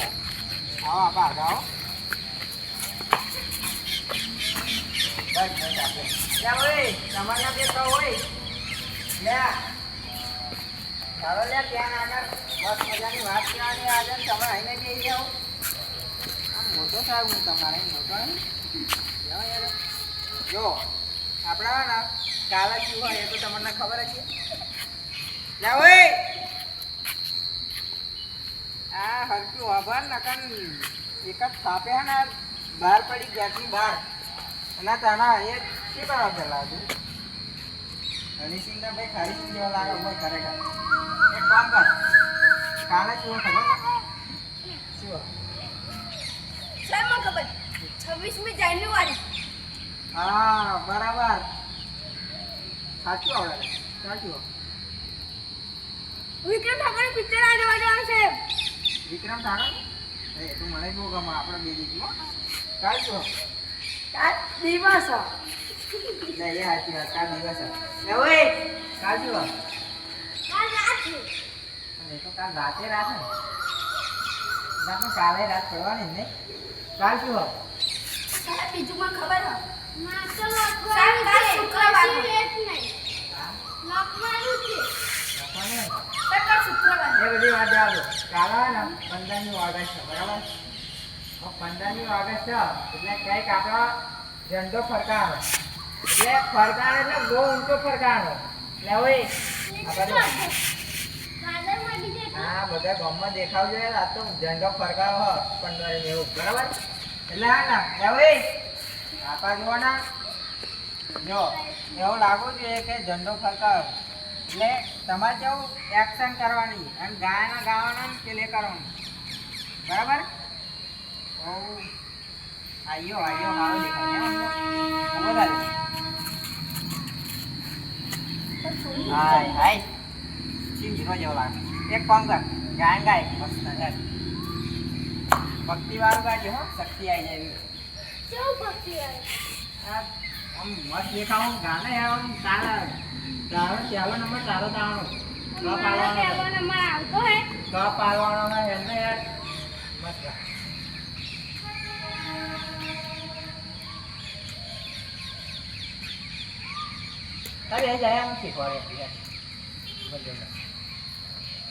આવો આગળ આવો આપે લે તમારના બે તો હોય લે ચાલો લે ત્યાં આગળ બસ મજાની વાત કરવાની ને તમે આવીને બેસી જાઓ મોટો સાહેબ હું તમારે મોટો જો આપણા કાલે શું હોય એ તો તમને ખબર જ છે લે, ઓય! આ હરક્યું આભાર નકન એક જ થાપે હે ને બહાર પડી ગેસની બહાર. અને તાના એ શું કરવા પેલા હતું હનીસિંગના ભાઈ જેવા લાગે ખરેખર એક કામ કર કાલે શું? ખબર? છવ્વીસમી જાન્યુઆરી. હા બરાબર. સાચું આવડે. સાચું વિક્રમ ઠાકોર પિક્ચર આ જોવા જવાનું છે. વિક્રમ ઠાકોર એ તું મને બહુ ગમે આપણે બે દીધી કાલ જો કાલ દિવસ લે એ સાચી વાત કાલ દિવસ લે ઓય. કાલ જો હોય? કાલ રાત અને એ તો કાલ રાતે રાત ને ના પણ કાલે રાત પડવાની ને કાલ જો હોય? બીજું માં ખબર હે સાહેબ કાલ શુક્રવાર લખવાનું હોય. એ બધી વાત જવા દો કાલે પંદરમી ઓગસ્ટ છે બરાબર હવે પંદરમી ઓગસ્ટ છે એટલે કંઈક આપણો ઝંડો ફરકાવાનો એટલે ફરકાવાનો એટલે બહુ ઊંચો ફરકાવાનો એટલે આ હા બધા ગામમાં દેખાવજો આ તો ઝંડો ફરકાવો હો પંદરમી એવું બરાબર એટલે હા ને હવે આપા જુઓ જો એવું લાગવું જોઈએ કે ઝંડો ફરકાવો. એટલે તમારે કેવું એક્શન કરવાની અને ગાયના ગાવાના પેલે કરવાનું. બરાબર? આવ્યો આયો આયો હારો દેખાય. હાય હાય. શિવ હીરો જેવો લાગે. એક કામ કર ગાયન ગાય. મસ્ત ભક્તિ વાળું ગાજે હો. શક્તિ આવી જાય ભક્તિ આ આમ મસ્ત દેખાવું ગાને આવું તારા તારો ચાલો નંબર તારો તારો કપ પાડવાનો કપ પાડવાનો ને એમને યાર મસ્ત ગા. જાય આમ શીખવાડે યાર.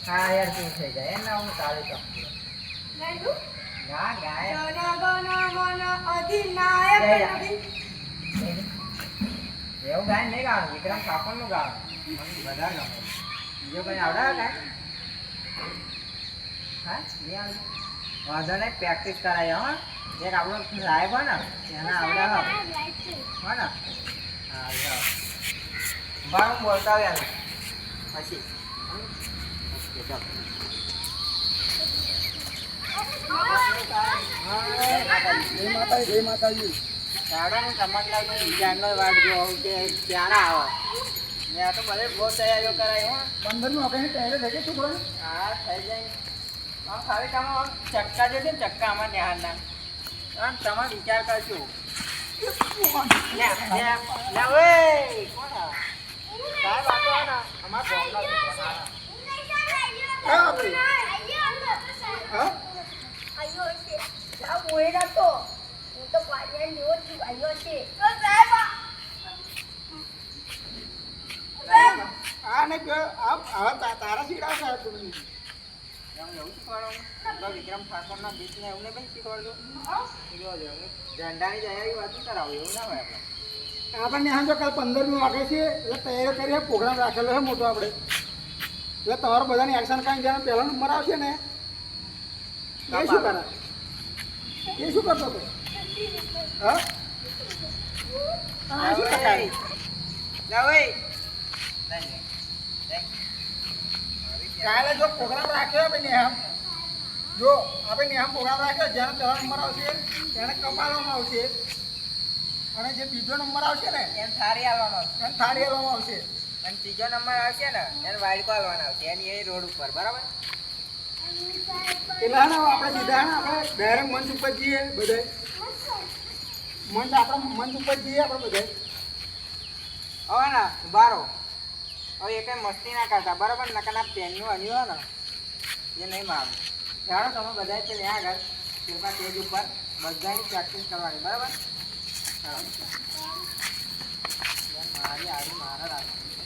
હા યાર શું થઈ જાય. એના હું તારે તો ના ગાય. એવું કાંઈ નહીં ગાવાનું વિક્રમ ઠાકોરનું ગાવાનું મને બધા ગમે. બીજો કઈ આવડે ગાય? હા, નહીં પ્રેક્ટિસ કરાય, હો. એક આપણો સાહેબ ને, એને આવડે હો. હો ને? હા, લ્યો. હું બોલતા એને. પછી. જય માતાજી જય માતાજી. દાડાનું ચમકલાલનું વિચારનો વાત જો આવું કે ક્યારે આવે. ને આ તો બધે બહુ તૈયારીઓ કરાય હો. પંદરમી ઓગસ્ટની તૈયારી થઈ ગઈ છોકરા હા થઈ જાય આમ ખાલી તમે ચક્કા જે છે ને ચક્કા આમ તમે વિચાર કરજો. લે, લે, તો ના, આપણે હા આ ને કે આ હવે તારા શીખડાવ સાહેબ તું એવું શીખવાડો વિક્રમ ઠાકોરના ગીતને એમને પણ શીખવાડજો શીખવાડજો ઝંડાની તૈયારી વાત કરાવો એવું ના હોય આપણે આપણને હા જો કાલ પંદરમી વાગે છે એટલે તૈયારી કરીએ છે પ્રોગ્રામ રાખેલો છે મોટો આપણે. એટલે તમારો બધાની એક્શન કાંઈ જ્યારે પહેલો નંબર આવશે ને એ શું કરે? એ શું કરતો હતો? હા? અને? કાલે જો પ્રોગ્રામ રાખ્યો આપણે નેહામ. જો આપણે નેહામ પ્રોગ્રામ રાખ્યો જેનો પહેલો નંબર આવશે તેને કપાળવામાં આવશે. અને જે બીજો નંબર આવશે ને એમ થાળી આવવાનો એને થાળી આપવામાં આવશે. અને ત્રીજો નંબર આવશે ને એને વાઇડકો આવવાનો આવશે. એની એ રોડ ઉપર બરાબર? આપણે સીધા આપણે ડાયરેક્ટ મંચ ઉપર જઈએ બધે મંચ આપણે મન ઉપર જઈએ આપણે બધે હવે ને બારો હવે એ કઈ મસ્તી ના કરતા, બરાબર? નકાના પેનનું અન્યું હોય ને, એ નહીં મારું. જાણો તમે બધા છે ત્યાં આગળ? કૃપા તેજ ઉપર બધાની પ્રેક્ટિસ કરવાની, બરાબર? મારી આવી મારા રાખવાની